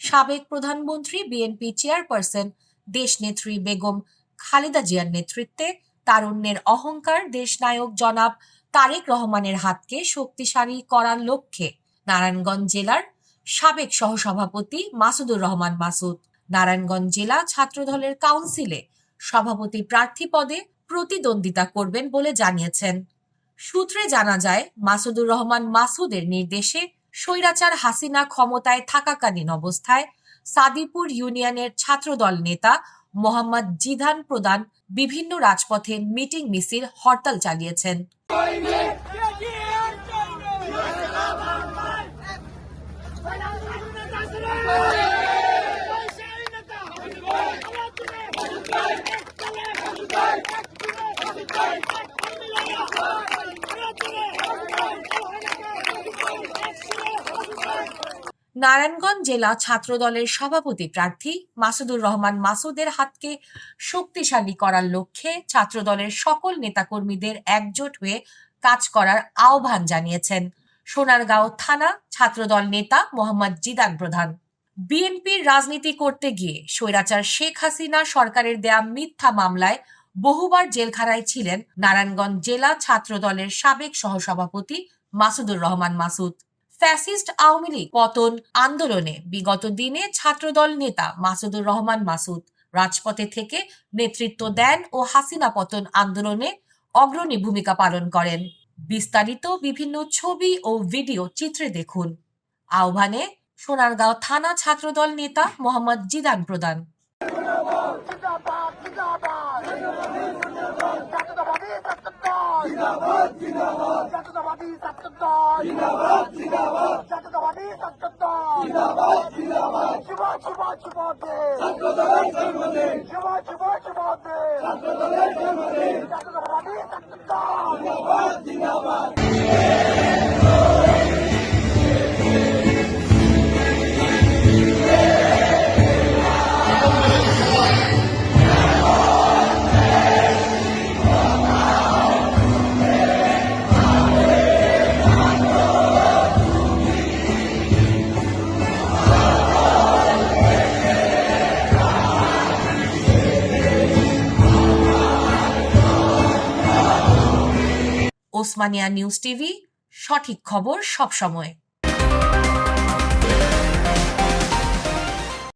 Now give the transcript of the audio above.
সাবেক প্রধানমন্ত্রী BNP chairperson দেশনেত্রী বেগম খালেদা জিয়ার নেতৃত্বে তারুণ্যের অহংকার দেশনায়ক জনাব তারেক রহমানের হাতকে শক্তিশালী করার লক্ষ্যে নারায়ণগঞ্জ জেলার সাবেক সহসভাপতি মাসুদুর রহমান মাসুদ। নারায়ণগঞ্জ জেলা ছাত্রদলের কাউন্সিলে সভাপতি প্রার্থী পদে প্রতিদ্বন্দ্বিতা করবেন বলে জানিয়েছেন। সূত্রে জানা যায়, মাসুদুর রহমান মাসুদের নির্দেশে স্বৈরাচার হাসিনা ক্ষমতায় থাকাকালীন অবস্থায় সাদিপুর ইউনিয়নের ছাত্রদল নেতা মোহাম্মদ জিধান প্রদান বিভিন্ন রাজপথে মিটিং মিছিল হরতাল চালিয়েছেন। নারায়ণগঞ্জ জেলা ছাত্রদলের সভাপতি প্রার্থী মাসুদুর রহমান মাসুদের হাতকে শক্তিশালী করার লক্ষ্যে ছাত্রদলের সকল নেতাকর্মীদের একজোট হয়ে কাজ করার আহ্বান জানিয়েছেন। সোনারগাঁও থানা ছাত্রদল নেতা মোহাম্মদ জিদান প্রধান। বিএনপির রাজনীতি করতে গিয়ে স্বৈরাচার শেখ হাসিনা সরকারের দেয়া মিথ্যা মামলায় বহুবার জেলখানায় ছিলেন নারায়ণগঞ্জ জেলা ছাত্রদলের সাবেক সহসভাপতি মাসুদুর রহমান মাসুদ। ফ্যাসিস্ট আওয়ামী লীগ পতন আন্দোলনে বিগত দিনে ছাত্রদল নেতা মাসুদুর রহমান মাসুদ রাজপথে থেকে নেতৃত্ব দেন ও হাসিনা পতন আন্দোলনে অগ্রণী ভূমিকা পালন করেন বিস্তারিত বিভিন্ন ছবি ও ভিডিও চিত্রে দেখুন আহ্বানে সোনারগাঁও থানা ছাত্রদল নেতা মোহাম্মদ জিদান প্রদান জাতীয়তাবাদী ছাত্রদল ওসমানিয়া নিউজ টিভি সঠিক খবর সব সময়